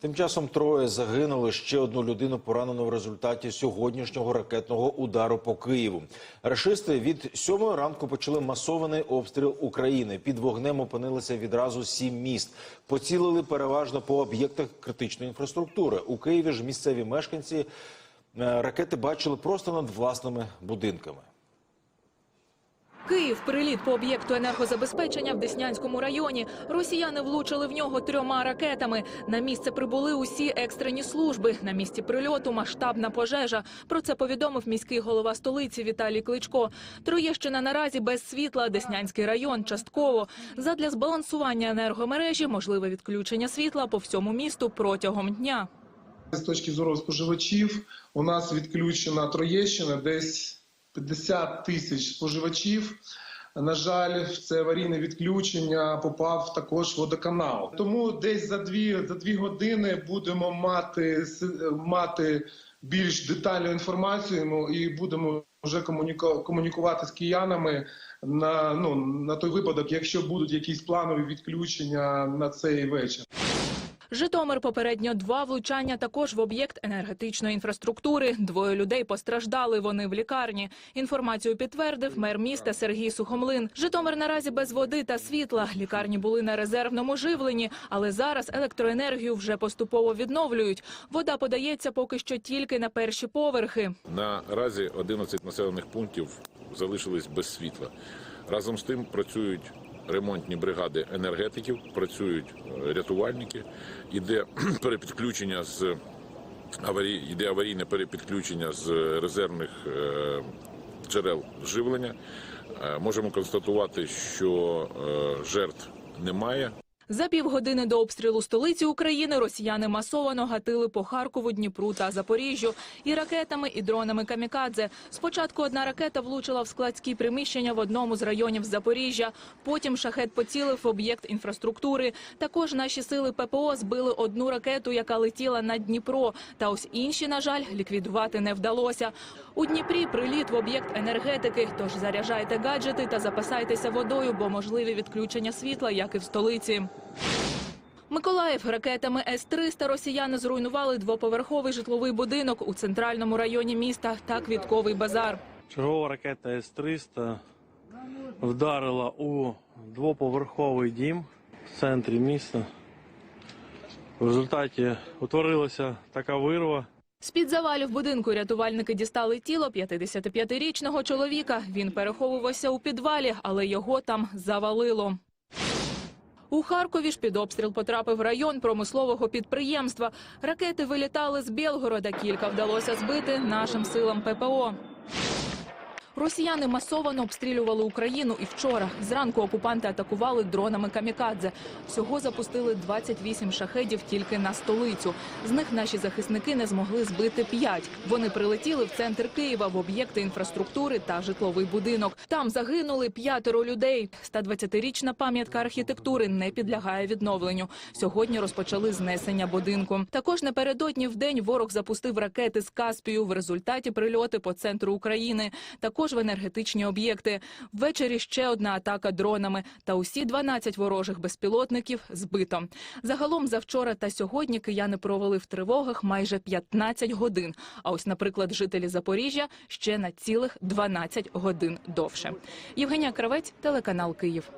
Тим часом троє загинули. Ще одну людину поранено в результаті сьогоднішнього ракетного удару по Києву. Рашисти від сьомої ранку почали масований обстріл України. Під вогнем опинилися відразу сім міст. Поцілили переважно по об'єктах критичної інфраструктури. У Києві ж місцеві мешканці е, ракети бачили просто над власними будинками. Київ приліт по об'єкту енергозабезпечення в Деснянському районі. Росіяни влучили в нього трьома ракетами. На місце прибули усі екстрені служби. На місці прильоту масштабна пожежа. Про це повідомив міський голова столиці Віталій Кличко. Троєщина наразі без світла. Деснянський район частково. Задля збалансування енергомережі можливе відключення світла по всьому місту протягом дня. З точки зору споживачів, у нас відключена Троєщина, десь 50 тисяч споживачів. На жаль, в це аварійне відключення попав також водоканал. Тому десь за дві за дві години будемо мати мати більш детальну інформацію ну, і будемо вже комуніку- комунікувати з киянами на ну на той випадок, якщо будуть якісь планові відключення на цей вечір. Житомир попередньо два влучання також в об'єкт енергетичної інфраструктури. Двоє людей постраждали. Вони в лікарні. Інформацію підтвердив мер міста Сергій Сухомлин. Житомир наразі без води та світла. Лікарні були на резервному живленні, але зараз електроенергію вже поступово відновлюють. Вода подається поки що тільки на перші поверхи. Наразі 11 населених пунктів залишились без світла. Разом з тим працюють ремонтні бригади енергетиків, працюють е, рятувальники, іде перепідключення з аварій, іде аварійне перепідключення з резервних е, джерел живлення. Е, Можемо констатувати, що жертв немає. За півгодини до обстрілу столиці України росіяни масово гатили по Харкову, Дніпру та Запоріжжю і ракетами, і дронами камікадзе. Спочатку одна ракета влучила в складські приміщення в одному з районів Запоріжжя. Потім шахет поцілив в об'єкт інфраструктури. Також наші сили ППО збили одну ракету, яка летіла над Дніпро. Та ось інші, на жаль, ліквідувати не вдалося. У Дніпрі приліт в об'єкт енергетики. Тож заряджайте гаджети та запасайтеся водою, бо можливі відключення світла, як і в столиці. Миколаїв ракетами С-300 росіяни зруйнували двоповерховий житловий будинок у центральному районі міста та квітковий базар. Чергова ракета С-300 вдарила у двоповерховий дім в центрі міста. В результаті утворилася така вирва. З-під завалів будинку рятувальники дістали тіло 55-річного чоловіка. Він переховувався у підвалі, але його там завалило. У Харкові ж під обстріл потрапив район промислового підприємства. Ракети вилітали з Білгорода. Кілька вдалося збити нашим силам ППО. Росіяни масово обстрілювали Україну і вчора. Зранку окупанти атакували дронами камікадзе. Всього запустили 28 шахедів тільки на столицю. З них наші захисники не змогли збити 5. Вони прилетіли в центр Києва в об'єкти інфраструктури та житловий будинок. Там загинули п'ятеро людей. 120-річна пам'ятка архітектури не підлягає відновленню. Сьогодні розпочали знесення будинку. Також напередодні в день ворог запустив ракети з Каспію. В результаті прильоти по центру України. Також в енергетичні об'єкти. Ввечері ще одна атака дронами. Та усі 12 ворожих безпілотників збито. Загалом завчора та сьогодні кияни провели в тривогах майже 15 годин. А ось, наприклад, жителі Запоріжжя ще на цілих 12 годин довше. Євгенія Кравець, телеканал Київ.